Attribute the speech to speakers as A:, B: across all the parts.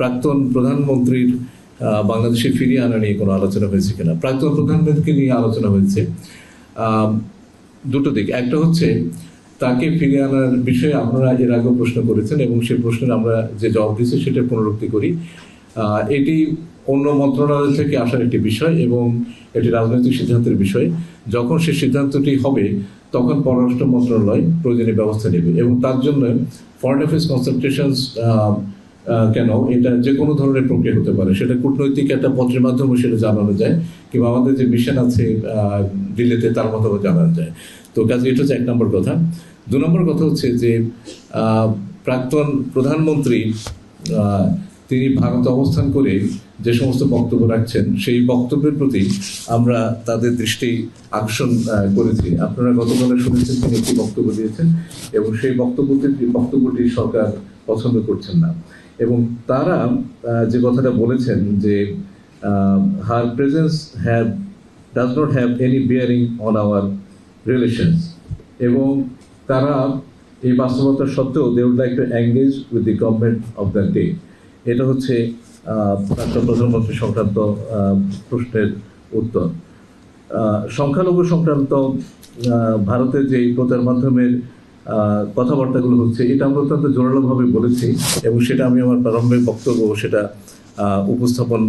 A: প্রাক্তন প্রধানমন্ত্রীর বাংলাদেশে ফিরিয়ে আনা নিয়ে কোনো আলোচনা হয়েছে কিনা? প্রাক্তন প্রধানমন্ত্রীকে নিয়ে আলোচনা হয়েছে। দুটো দিক। একটা হচ্ছে, তাকে ফিরিয়ে আনার বিষয়ে আপনারা এর আগেও প্রশ্ন করেছেন এবং সেই প্রশ্নের আমরা যে জবাব দিয়েছি সেটা পুনরুক্তি করি। এটি অন্য মন্ত্রণালয় থেকে আসার একটি বিষয় এবং এটি রাজনৈতিক সিদ্ধান্তের বিষয়। যখন সেই সিদ্ধান্তটি হবে, তখন পররাষ্ট্র মন্ত্রণালয় প্রয়োজনীয় ব্যবস্থা নেবে এবং তার জন্য ফরেন অ্যাফেয়ার্স কনসালটেশনস কেন? এটা যে কোনো ধরনের প্রক্রিয়া হতে পারে। সেটা কূটনৈতিক একটা পত্রের মাধ্যমে সেটা জানানো যায়, কিংবা আমাদের যে মিশন আছে দিল্লিতে তার মাধ্যমে জানানো যায়। তো কাজে এটা হচ্ছে এক নম্বর কথা। দু নম্বর কথা হচ্ছে যে প্রাক্তন প্রধানমন্ত্রী তিনি ভারতে অবস্থান করে যে সমস্ত বক্তব্য রাখছেন, সেই বক্তব্যের প্রতি আমরা তাদের দৃষ্টি আকর্ষণ করেছি। আপনারা গতকালে শুনেছেন তিনি একটি বক্তব্য দিয়েছেন, এবং সেই বক্তব্যটি বক্তব্যটি সরকার পছন্দ করছেন না। এবং তারা যে কথাটা বলেছেন যে her presence have does not have any bearing on our relations এবং তারা এই বাস্তবতা সত্ত্বেও they would like to engage with the government of the day এটা হচ্ছে প্রাক্তন প্রধানমন্ত্রী সংক্রান্ত প্রশ্নের উত্তর। সংখ্যালঘু সংক্রান্ত ভারতের যে প্রচার মাধ্যমের কথাবার্তাগুলো হচ্ছে, এটা আমরা অত্যন্ত জোরালোভাবে বলেছি এবং সেটা আমি আমার প্রারম্ভিক বক্তব্য সেটা উপস্থাপন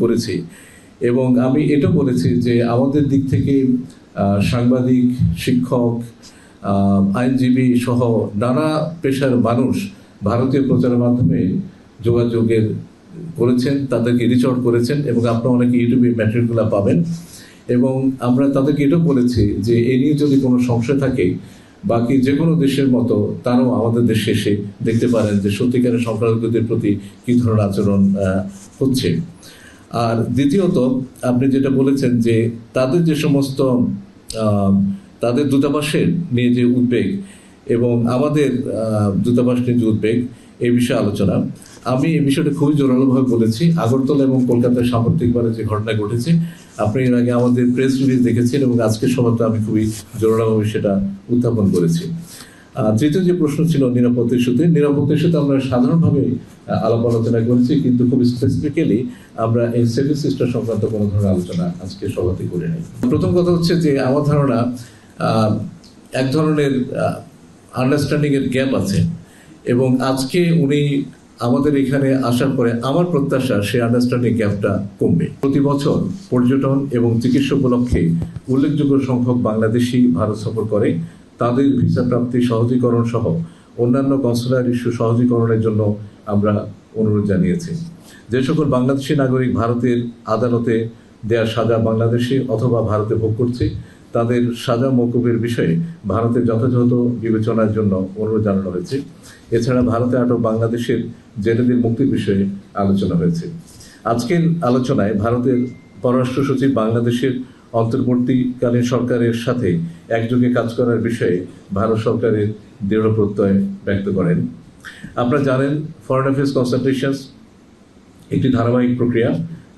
A: করেছি। এবং আমি এটা বলেছি যে আমাদের দিক থেকে সাংবাদিক, শিক্ষক আইনজীবী সহ নানা পেশার মানুষ ভারতীয় প্রচারের মাধ্যমে যোগাযোগের করেছেন, তাদেরকে রিচ আউট করেছেন এবং আপনারা অনেকে ইউটিউবে ম্যাটেরিয়ালগুলো পাবেন। এবং আমরা তাদেরকে এটাও বলেছি যে এ নিয়ে যদি কোনো সংশয় থাকে বাকি যে কোনো দেশের মতো তারাও আমাদের দেশে এসে দেখতে পারেন যে সত্যিকারের সংখ্যালঘুদের প্রতি কী ধরনের আচরণ হচ্ছে। আর দ্বিতীয়ত, আপনি যেটা বলেছেন যে তাদের যে সমস্ত তাদের দূতাবাসের নিয়ে যে উদ্বেগ এবং আমাদের দূতাবাস নিয়ে যে উদ্বেগ এই বিষয়ে আলোচনা। আমি এই বিষয়টা খুবই জোরালোভাবে বলেছি। আগরতলা এবং কলকাতায় সাম্প্রতিকবারে যে ঘটনা ঘটেছে আপনি এর আগে আমাদের প্রেস রিলিজ দেখেছেন এবং আজকের সভাতে আমি খুবই জোরালোভাবে সেটা উত্থাপন করেছি। তৃতীয় যে প্রশ্ন ছিল নিরাপত্তা ইস্যুতে নিরাপত্তা ইস্যুতে আমরা সাধারণভাবে আলাপ আলোচনা করেছি, কিন্তু খুব স্পেসিফিক্যালি আমরা এই সেভেন সিস্টেম সংক্রান্ত কোনো ধরনের আলোচনা আজকে সভাতে করে নেই। প্রথম কথা হচ্ছে যে আমার ধারণা এক ধরনের আন্ডারস্ট্যান্ডিংয়ের গ্যাপ আছে। এবং আজকে উনি আমাদের এখানে আসার পরে আমার প্রত্যাশা সেই আন্ডারস্ট্যান্ডিং গ্যাপটা কমবে। প্রতি বছর পর্যটন এবং চিকিৎসা উপলক্ষে উল্লেখযোগ্য সংখ্যক বাংলাদেশি ভারত সফর করে। তাদের ভিসা প্রাপ্তি সহজীকরণ সহ অন্যান্য কনসুলার ইস্যু সহজীকরণের জন্য আমরা অনুরোধ জানিয়েছি। যে সকল বাংলাদেশি নাগরিক ভারতের আদালতে দেয়া সাজা বাংলাদেশে অথবা ভারতে ভোগ করছে তাদের সাজা মৌকুবের বিষয়ে ভারতের যথাযথ বিবেচনার জন্য অনুরোধ জানানো হয়েছে। এছাড়া ভারতে আটক বাংলাদেশের জেলেদের মুক্তির বিষয়ে আলোচনা হয়েছে। আজকের আলোচনায় ভারতের পররাষ্ট্র সচিব বাংলাদেশের অন্তর্বর্তীকালীন সরকারের সাথে একযোগে কাজ করার বিষয়ে ভারত সরকারের দৃঢ় প্রত্যয় ব্যক্ত করেন। আপনারা জানেন ফরেন অ্যাফেয়ার্স কনসালটেশনস একটি ধারাবাহিক প্রক্রিয়া।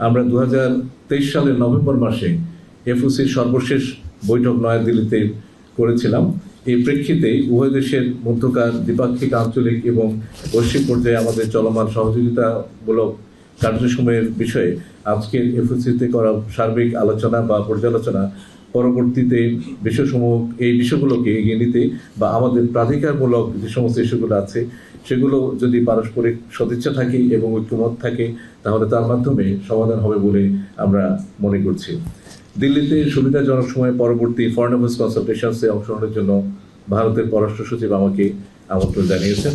A: আমরা দু হাজার তেইশ সালের নভেম্বর মাসে এফওসির সর্বশেষ বৈঠক নয়াদিল্লিতে করেছিলাম। এই প্রেক্ষিতে উভয় দেশের মধ্যকার দ্বিপাক্ষিক, আঞ্চলিক এবং বৈশ্বিক পর্যায়ে আমাদের চলমান সহযোগিতামূলক কার্যসমূহের বিষয়ে আজকের এফওসিতে করা সার্বিক আলোচনা বা পর্যালোচনা পরবর্তীতে বিষয়সমূহ, এই বিষয়গুলোকে এগিয়ে নিতে বা আমাদের প্রাধিকারমূলক যে সমস্ত ইস্যুগুলো আছে, সেগুলো যদি পারস্পরিক সদিচ্ছা থাকে এবং ঐক্যমত থাকে, তাহলে তার মাধ্যমে সমাধান হবে বলে আমরা মনে করছি। দিল্লিতে সুবিধাজনক সময়ে পরবর্তী ফরেন অ্যাফেয়ার্স কনসালটেশনসে অংশগ্রহণের জন্য ভারতের পররাষ্ট্র সচিব আমাকে আমন্ত্রণ জানিয়েছেন।